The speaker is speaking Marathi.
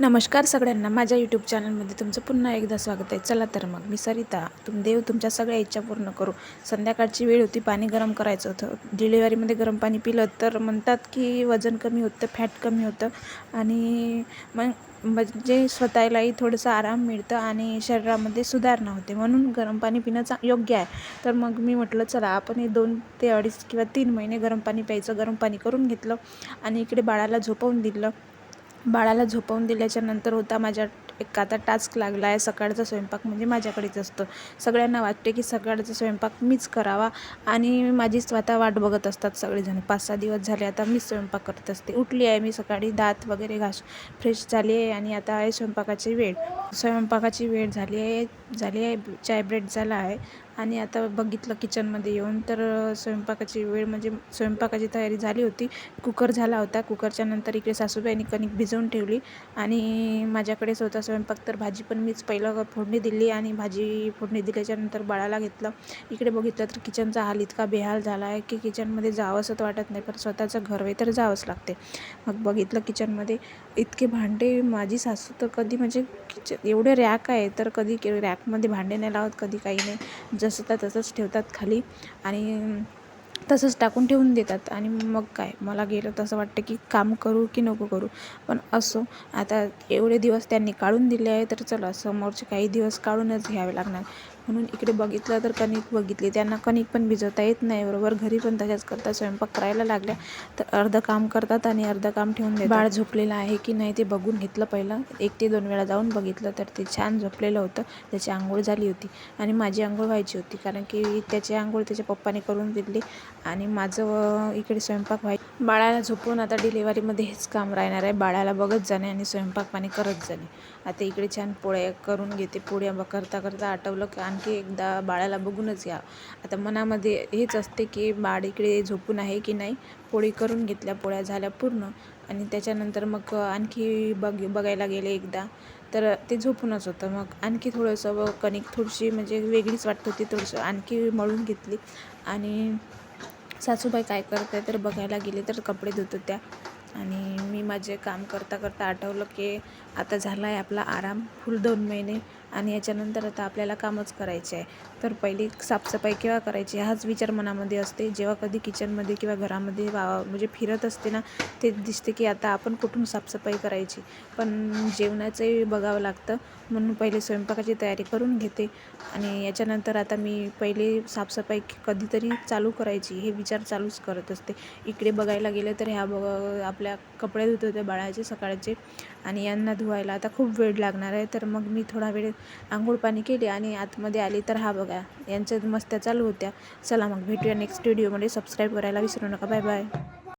नमस्कार सगळ्यांना. माझ्या यूट्यूब चॅनलमध्ये तुमचं पुन्हा एकदा स्वागत आहे. चला तर मग मी सरिता. तुम देव तुमच्या सगळ्या इच्छा पूर्ण करू. संध्याकाळची वेळ होती पाणी गरम करायचं होतं. डिलिव्हरीमध्ये गरम पाणी पिलं तर म्हणतात की वजन कमी होतं फॅट कमी होतं. आणि मग म्हणजे स्वतःलाही थोडंसं आराम मिळतं आणि शरीरामध्ये सुधारणा होते. म्हणून गरम पाणी पिणं चा योग्य आहे. तर मग मी म्हटलं चला आपण हे दोन ते अडीच किंवा तीन महिने गरम पाणी प्यायचं. गरम पाणी करून घेतलं आणि इकडे बाळाला झोपवून दिलं. बाळाला झोपवून दिल्याच्या नंतर होता माझ्या एक आता टास्क लागला आहे सकाळचा स्वयंपाक म्हणजे माझ्याकडेच असतं. सगळ्यांना वाटते की सकाळचा स्वयंपाक मीच करावा आणि माझी स्वतः वाट बघत असतात सगळेजण. पाच सहा दिवस झाले आता मीच स्वयंपाक करत असते. उठली आहे मी सकाळी दात वगैरे घास फ्रेश झाली आहे आणि आता आहे स्वयंपाकाची वेळ. स्वयंपाकाची वेळ झाली आहे झाली आहे चाय ब्रेड झाला आहे. आणि आता बघितलं किचनमध्ये येऊन तर स्वयंपाकाची वेळ म्हणजे स्वयंपाकाची तयारी झाली होती. कुकर झाला होता. कुकरच्या नंतर इकडे सासूबाईंनी कणिक भिजवून ठेवली. आणि माझ्याकडे स्वतः स्वयंपाक तर भाजी पण मीच पहिलं फोडणी दिली आणि भाजी फोडणी दिल्याच्यानंतर बाळाला घेतलं. इकडे बघितलं तर किचनचा हाल इतका बेहाल झाला आहे की किचनमध्ये जावंसं वाटत नाही पण स्वतःचं घर वे तर जावंच लागते. मग बघितलं किचनमध्ये इतके भांडे. माझी सासू तर कधी म्हणजे किचन एवढे रॅक आहे तर कधी रॅकमध्ये भांडे नाही लावत कधी काही नाही. जसं तर तसंच ठेवतात खाली. आणि तसंच टाकून ठेवून देतात. आणि मग काय? मला गेलं तसं वाटतं की काम करू की नको करू. पण असो. आता एवढे दिवस त्यांनी काढून दिले आहे तर चला समोरचे काही दिवस काढूनच घ्यावे लागणार. म्हणून इकडे बघितलं तर कणिक बघितली. त्यांना कणिक पण भिजवता येत नाही बरोबर? घरी पण तशाच करतात स्वयंपाक करायला लागल्या तर अर्धं काम करतात आणि अर्धं काम ठेवून देतात. बाळ झोपलेलं आहे की नाही ते बघून घेतलं पहिलं. एक ते दोन वेळा जाऊन बघितलं तर ते छान झोपलेलं होतं. त्याची आंघोळ झाली होती आणि माझी आंघोळ व्हायची होती. कारण की त्याची आंघोळ त्याच्या पप्पाने करून दिली आणि माझं इकडे स्वयंपाक व्हाय बाळाला झोपून आता डिलिव्हरीमध्ये हेच काम राहणार आहे. बाळाला बघत जाणे आणि स्वयंपाक पाणी करत जाणे. आता इकडे छान पोळ्या करून घेते. पोळ्या करता करता आठवलं की आणखी एकदा बाळाला बघूनच घ्या आता मनामध्ये हेच असते की बाळ इकडे झोपून आहे की नाही पोळी करून घेतल्या पोळ्या झाल्या पूर्ण आणि त्याच्यानंतर मग आणखी बघ बघायला गेले एकदा तर ते झोपूनच होतं. मग आणखी थोडंसं कणिक थोडीशी म्हणजे वेगळीच वाटत होती थोडंसं आणखी मळून घेतली आणि सासूबाई काय करत आहे तर बघायला गेले तर कपडे धुत होत्या आणि मी माझे काम करता करता आठवलं की आता झाला आहे आपला आराम फुल दोन महिने आणि याच्यानंतर आता आपल्याला कामच करायचे आहे. तर पहिली साफसफाई केव्हा करायची हाच विचार मनामध्ये असते. जेव्हा कधी किचनमध्ये किंवा घरामध्ये वा म्हणजे फिरत असते ना ते दिसते की आता आपण कुठून साफसफाई करायची. पण जेवणाचंही बघावं लागतं. म्हणून पहिले स्वयंपाकाची तयारी करून घेते. आणि याच्यानंतर आता मी पहिले साफसफाई कधीतरी चालू करायची हे विचार चालूच करत असते. इकडे बघायला गेलं तर ह्या बघ आपल्या कपडे धुत होते बाळाचे सकाळचे. आणि यांना धुवायला आता खूप वेळ लागणार आहे. तर मग मी थोडा वेळ आंघोळ पाणी केली आणि आतमध्ये आली तर हा बघा यांच्या मस्त्या चालू होत्या. चला मग भेटूया नेक्स्ट व्हिडिओमध्ये सबस्क्राईब करायला विसरू नका. Bye bye